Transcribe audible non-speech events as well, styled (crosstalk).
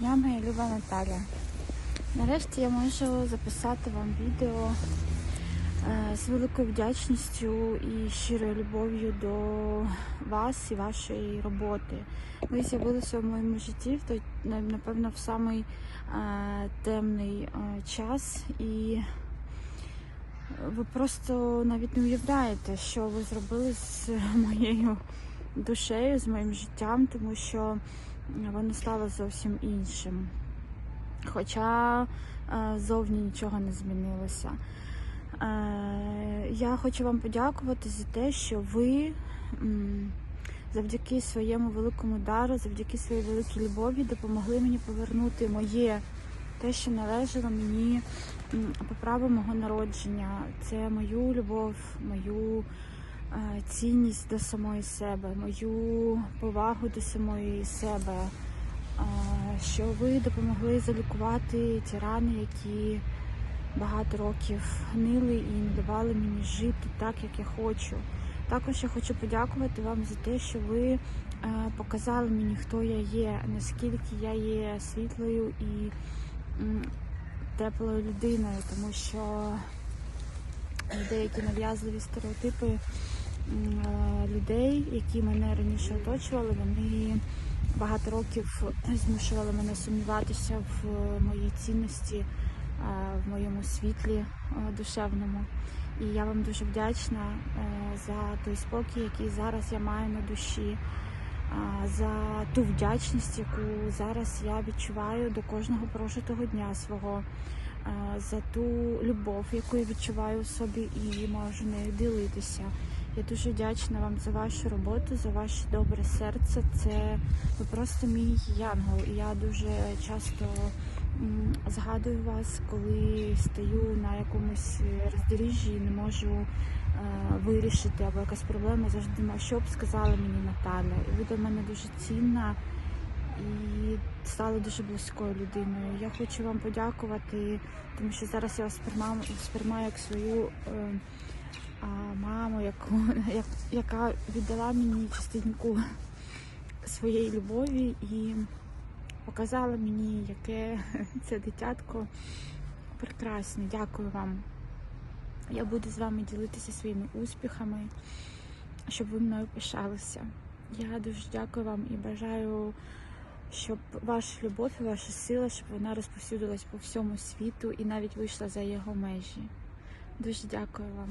Дня, моя люба Наталя. Нарешті я можу записати вам відео е, з великою вдячністю і щирою любов'ю до вас і вашої роботи. Ви з'явилися в моєму житті в напевно, в самий е, темний е, час, і ви просто навіть не уявляєте, що ви зробили з моєю душею, з моїм життям, тому що воно стало зовсім іншим. Хоча е, зовні нічого не змінилося. Е, Я хочу вам подякувати за те, що ви завдяки своєму великому дару, завдяки своїй великій любові допомогли мені повернути моє те, що належало мені по праву мого народження. Це мою любов, мою цінність до самої себе, мою повагу до самої себе, е, що ви допомогли залікувати ті рани, які багато років гнили і не давали мені жити так, як я хочу. Також я хочу подякувати вам за те, що ви е, показали мені, хто я є, наскільки я є світлою і теплою людиною, тому що деякі нав'язливі стереотипи е, людей, які мене раніше оточували, вони багато років змушували мене сумніватися в моїй цінності, е, в моєму світлі е, душевному. І я вам дуже вдячна е, за той спокій, який зараз я маю на душі, е, за ту вдячність, яку зараз я відчуваю до кожного прожитого дня свого, е, за ту любов, яку я відчуваю у собі і можу нею ділитися. Я дуже вдячна вам за вашу роботу, за ваше добре серце. Це ви просто мій янгол. І я дуже часто згадую вас, коли стою на якомусь роздоріжжі і не можу е, вирішити або якась проблема. Завжди думаю, що б сказала мені Наталя. І ви до мене дуже цінна і стали дуже близькою людиною. Я хочу вам подякувати, тому що зараз я вас сприймаю, як свою. Маму, яку, (laughs) як, яка віддала мені частинку своєї любові і показала мені, яке (laughs) це дитятко прекрасне. Дякую вам. Я буду з вами ділитися своїми успіхами, щоб ви мною пишалися. Я дуже дякую вам і бажаю, щоб ваша любов і ваша сила, щоб вона розповсюдилась по всьому світу і навіть вийшла за його межі. Дуже дякую вам.